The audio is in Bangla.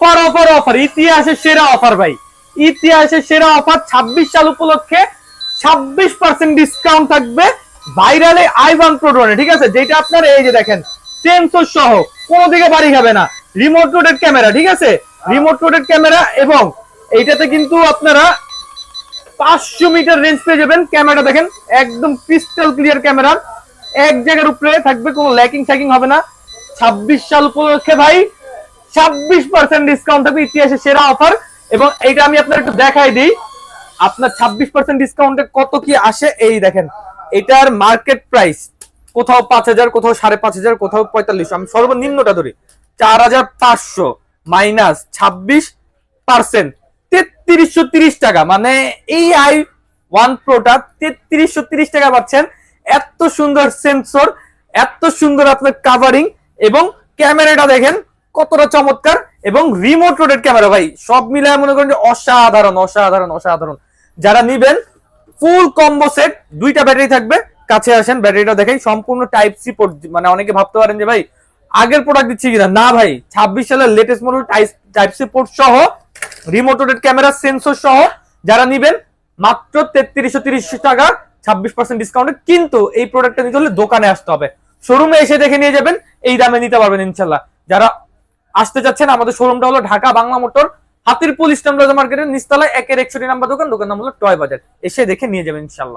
Offer offer offer. ইতিহাসের সেরা অফার ভাই। ইতিহাসের সেরা অফার ছাব্বিশ সাল উপলক্ষে ছাব্বিশ পার্সেন্ট ডিসকাউন্ট থাকবে ভাইরালে আইবান প্রোডনে ঠিক আছে? যেটা আপনার এই যে দেখেন সেন্সর সহ, কোনো দিকে বাড়ি খাবে না। রিমোট রোডের ক্যামেরা ঠিক আছে? রিমোট রোডের ক্যামেরা এবং এইটাতে কিন্তু আপনারা পাঁচশো মিটার রেঞ্জ পেয়ে যাবেন। ক্যামেরা দেখেন, একদম ক্রিস্টাল ক্লিয়ার ক্যামেরা এক জায়গার উপরে থাকবে, কোনো ল্যাকিং স্যাকিং হবে না। ছাব্বিশ সাল উপলক্ষে ভাই ছাব্বিশ পার্সেন্ট ডিসকাউন্ট থাকবে ইতিহাসের সেরা অফার এবং এইটা আমি আপনার একটু দেখাই দিই। আপনার ছাব্বিশ পার্সেন্ট ডিসকাউন্টে কত কি আসে? এই দেখেন, এটার মার্কেট প্রাইস কোথাও পাঁচ হাজার, কোথাও সাড়ে পাঁচ হাজার, কোথাও পঁয়তাল্লিশশো আমি সর্বনিম্নটা ধরি। চার হাজার পাঁচশো মাইনাস ছাব্বিশ পার্সেন্ট তেত্রিশশো তিরিশ টাকা। মানে এই আই ওয়ান প্রোটা তেত্রিশশো তিরিশ টাকা পাচ্ছেন। এত সুন্দর সেন্সর এত সুন্দর আপনার কাভারিং এবং ক্যামেরাটা দেখেন কতটা চমৎকার এবং রিমোট রোডের ক্যামেরা ভাই, সব মিলায় মনে করেন যে অসাধারণ অসাধারণ অসাধারণ। যারা নিবেন ফুল কম্বো সেট দুইটা ব্যাটারি থাকবে, কাছে আসেন ব্যাটারিটা দেখেন, সম্পূর্ণ টাইপ সি পোর্ট মানে অনেকে ভাবতে পারেন যে ভাই, আগের প্রোডাক্ট দিচ্ছি কিনা? না ভাই, ছাব্বিশ সালের latest model type C port সহ রিমোট রোডের ক্যামেরা সেন্সর সহ, যারা নিবেন, মাত্র তেত্রিশশো তিরিশ টাকা, ছাব্বিশ পার্সেন্ট ডিসকাউন্টে কিন্তু এই প্রোডাক্টটা নিতে হলে দোকানে আসতে হবে। শোরুমে এসে দেখে নিয়ে যাবেন, এই দামে নিতে পারবেন ইনশাল্লাহ। যারা আসতে যাচ্ছেন। আমাদের শোরুমটা হলো ঢাকা বাংলা মোটর, হাতিরপুল ইস্টার্ন রাজা মার্কেটের একের একষট্টি নাম্বার দোকান দোকান নাম হলো টয় বাজার। এসে দেখে নিয়ে যাবেন ইনশাল্লাহ।